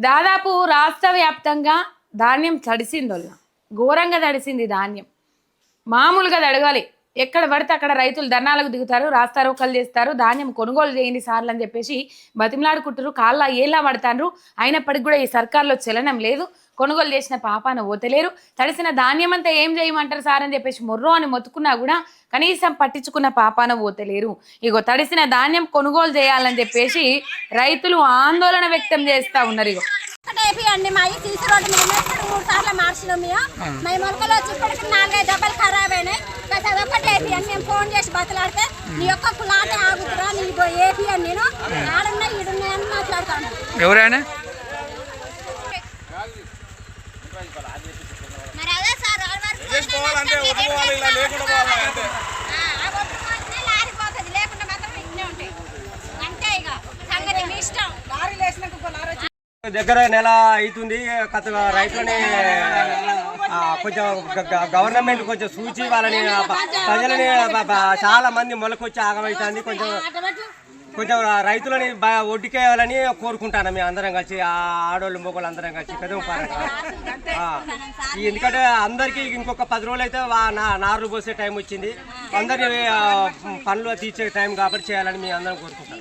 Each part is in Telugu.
దాదాపు రాష్ట్ర వ్యాప్తంగా ధాన్యం తడిసిందోళ్ళ ఘోరంగా తడిసింది ధాన్యం. మామూలుగా తడగాలి. ఎక్కడ పడితే అక్కడ రైతులు ధర్నాలకు దిగుతారు రాస్తారోకలు చేస్తారు ధాన్యం కొనుగోలు చేయండి సార్లు అని చెప్పేసి బతిమలాడుకుంటారు కాళ్ళ ఏళ్ళ పడతారు అయినప్పటికీ కూడా ఈ సర్కార్లో చలనం లేదు. కొనుగోలు చేసిన పాపాన ఓతలేరు. తడిసిన ధాన్యం అంతా ఏం చేయమంటారు సార్ అని చెప్పేసి మొర్రో అని మొత్తుకున్నా కూడా కనీసం పట్టించుకున్న పాపాన ఓతలేరు. ఇగో తడిసిన ధాన్యం కొనుగోలు చేయాలని చెప్పేసి రైతులు ఆందోళన వ్యక్తం చేస్తా ఉన్నారు ఇగో. ఒకటేపి అండి మా ఈ తీసి రోడ్డు మేము మూడు సార్లు మార్చినాం మేము. మా మొలకలు వచ్చి ఇప్పటికి నాలుగైదు డబ్బలు ఖరాబ్ అయినాయి. బస్ అది ఒక్కటేపి అని మేము ఫోన్ చేసి బతలాడితే నీ యొక్క కులాట ఆగుతురా నీ ఏపీ అని నేను ఆడున్నా ఈడున్నా అని మాట్లాడతాను. ఎవరైనా మరి అదే సార్ లేకుండా మాత్రం ఇన్నే ఉంటాయి. అంతే ఇక. సంగతి మీ ఇష్టం. దగ్గర నెల అవుతుంది. రైతులని కొంచెం గవర్నమెంట్ కొంచెం సూచి వాళ్ళని ప్రజలని చాలా మంది మొలకొచ్చి ఆగమవుతుంది కొంచెం కొంచెం రైతులని బాగా ఒడ్డుకేయాలని కోరుకుంటాను మేము అందరం కలిసి ఆ ఆడోళ్ళు మొగోళ్ళు అందరం కలిసి పెద్ద ఎందుకంటే అందరికీ ఇంకొక పది రోజులు అయితే వా- నా పోసే టైం వచ్చింది. అందరికి పనులు తీర్చే టైం కాబట్టి చేయాలని మేము అందరం కోరుకుంటాం.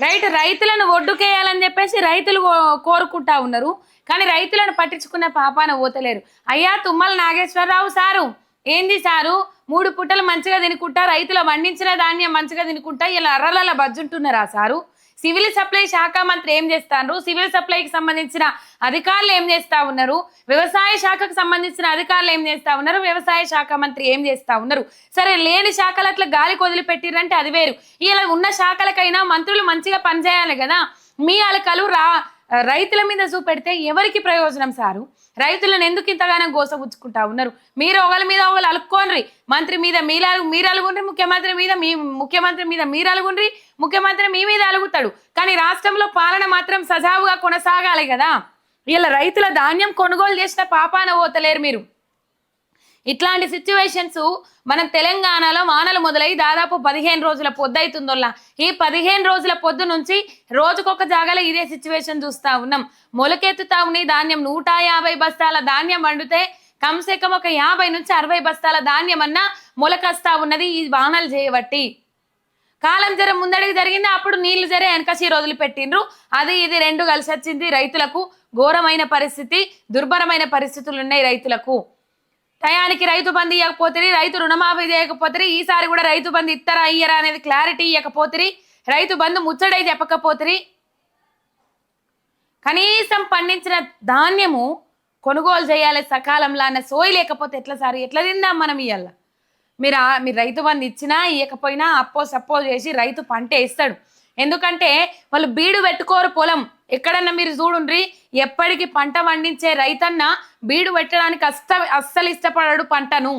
రైట్ రైతులను ఒడ్డుకేయాలని చెప్పేసి రైతులు కోరుకుంటా ఉన్నారు. కానీ రైతులను పట్టించుకునే పాపాన పోతలేరు. అయ్యా తుమ్మల నాగేశ్వరరావు సారు ఏంది సారు? మూడు పుట్టలు మంచిగా తినుకుంటా రైతుల పండించిన ధాన్యం మంచిగా తినుకుంటా ఇలా అర్రల బజ్జుంటున్నారా సారు. సివిల్ సప్లై శాఖ మంత్రి ఏం చేస్తారు సివిల్ సప్లైకి సంబంధించిన అధికారులు ఏం చేస్తా ఉన్నారు? వ్యవసాయ శాఖకు సంబంధించిన అధికారులు ఏం చేస్తా ఉన్నారు? వ్యవసాయ శాఖ మంత్రి ఏం చేస్తా ఉన్నారు? సరే లేని శాఖలు అట్లా గాలికి వదిలిపెట్టిరంటే అది వేరు. ఇలా ఉన్న శాఖలకైనా మంత్రులు మంచిగా పనిచేయాలి కదా? మీ అలకలు రా రైతుల మీద చూపెడితే ఎవరికి ప్రయోజనం సారు? రైతులను ఎందుకు ఇంతగానో గోసగుచ్చుకుంటా ఉన్నారు? మీరు ఒకరి మీద ఒకరు అలుక్కోనరి మంత్రి మీద మీరు మీరు అలుగుండ్రి ముఖ్యమంత్రి మీద మీ ముఖ్యమంత్రి మీద మీరు అలుగుండ్రి ముఖ్యమంత్రి మీ మీద అలుగుతాడు. కానీ రాష్ట్రంలో పాలన మాత్రం సజావుగా కొనసాగాలి కదా. ఇలా రైతుల ధాన్యం కొనుగోలు చేసిన పాపాన పోతలేరు మీరు. ఇట్లాంటి సిచ్యువేషన్స్ మనం తెలంగాణలో వానలు మొదలై దాదాపు పదిహేను రోజుల పొద్దు అవుతుందోలా ఈ పదిహేను రోజుల పొద్దు నుంచి రోజుకొక జాగాలో ఇదే సిచ్యువేషన్ చూస్తా ఉన్నాం. మొలకెత్తుతా ఉన్నాయి ధాన్యం. నూట యాభై బస్తాల ధాన్యం వండితే కమ్సే కమ్ ఒక యాభై నుంచి అరవై బస్తాల ధాన్యం అన్నా మొలకస్తా ఉన్నది ఈ వానలు చేయబట్టి. కాలం జర ముందడికి జరిగింది. అప్పుడు నీళ్ళు జరే వెనకసి రోజులు పెట్టిండ్రు. అది ఇది రెండు కలిసి వచ్చింది రైతులకు. ఘోరమైన పరిస్థితి దుర్భరమైన పరిస్థితులు ఉన్నాయి రైతులకు. టయానికి రైతు బంధు ఇవ్వకపోతే రైతు రుణమాఫీ చేయకపోతే ఈసారి కూడా రైతు బంధు ఇస్తారా ఇయ్యరా అనేది క్లారిటీ ఇవ్వకపోతే రైతు బంధు ముచ్చడై చెప్పకపోతే కనీసం పండించిన ధాన్యము కొనుగోలు చేయాలి సకాలంలో అన్న సోయి లేకపోతే ఎట్లా సార్? ఎట్లా తిందాం మనం ఇవాళ మీరు మీరు రైతు బంధు ఇచ్చినా ఇవ్వకపోయినా అప్పో సప్పో చేసి రైతు పంట వేస్తాడు ఎందుకంటే వాళ్ళు బీడు పెట్టుకోరు పొలం. ఎక్కడన్నా మీరు చూడుండ్రి ఎప్పటికీ పంట పండించే రైతన్న బీడు పెట్టడానికి అస్త అస్సలు ఇష్టపడడు పంటను.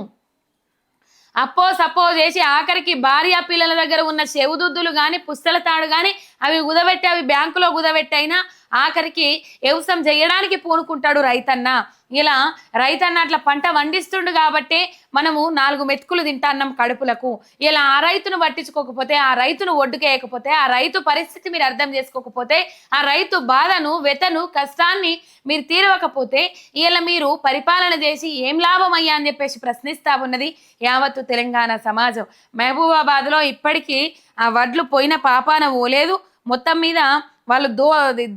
అప్పో సప్పో చేసి ఆఖరికి భార్య పిల్లల దగ్గర ఉన్న చెవుదుద్దులు కానీ పుస్తల తాడు కానీ అవి గుదబెట్టి అవి బ్యాంకులో గుదబెట్టైనా అయినా ఆఖరికి వ్యవసాయం చేయడానికి పూనుకుంటాడు రైతన్న. ఇలా రైతన్న అట్లా పంట వండిస్తుండు కాబట్టి మనము నాలుగు మెతుకులు తింటాన్నాం కడుపులకు. ఇలా ఆ రైతును పట్టించుకోకపోతే ఆ రైతును ఒడ్డుకేయకపోతే ఆ రైతు పరిస్థితి మీరు అర్థం చేసుకోకపోతే ఆ రైతు బాధను వెతను కష్టాన్ని మీరు తీరవకపోతే ఇలా మీరు పరిపాలన చేసి ఏం లాభం అయ్యా అని చెప్పేసి ప్రశ్నిస్తా ఉన్నది యావత్తు తెలంగాణ సమాజం. మహబూబాబాద్లో ఇప్పటికీ ఆ వడ్లు పోయిన పాపాన ఓలేదు మొత్తం మీద వాళ్ళు దో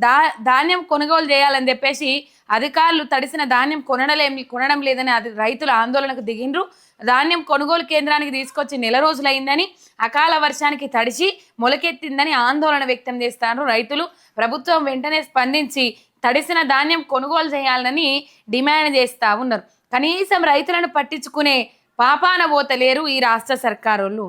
దా ధాన్యం కొనుగోలు చేయాలని చెప్పేసి అధికారులు తడిసిన ధాన్యం కొనడలేమి కొనడం లేదని అది రైతులు ఆందోళనకు దిగిండ్రు. ధాన్యం కొనుగోలు కేంద్రానికి తీసుకొచ్చి నెల రోజులైందని అకాల వర్షానికి తడిచి మొలకెత్తిందని ఆందోళన వ్యక్తం చేస్తారు రైతులు. ప్రభుత్వం వెంటనే స్పందించి తడిసిన ధాన్యం కొనుగోలు చేయాలని డిమాండ్ చేస్తా ఉన్నారు. కనీసం రైతులను పట్టించుకునే పాపాన పోతలేరు ఈ రాష్ట్ర సర్కారోళ్ళు.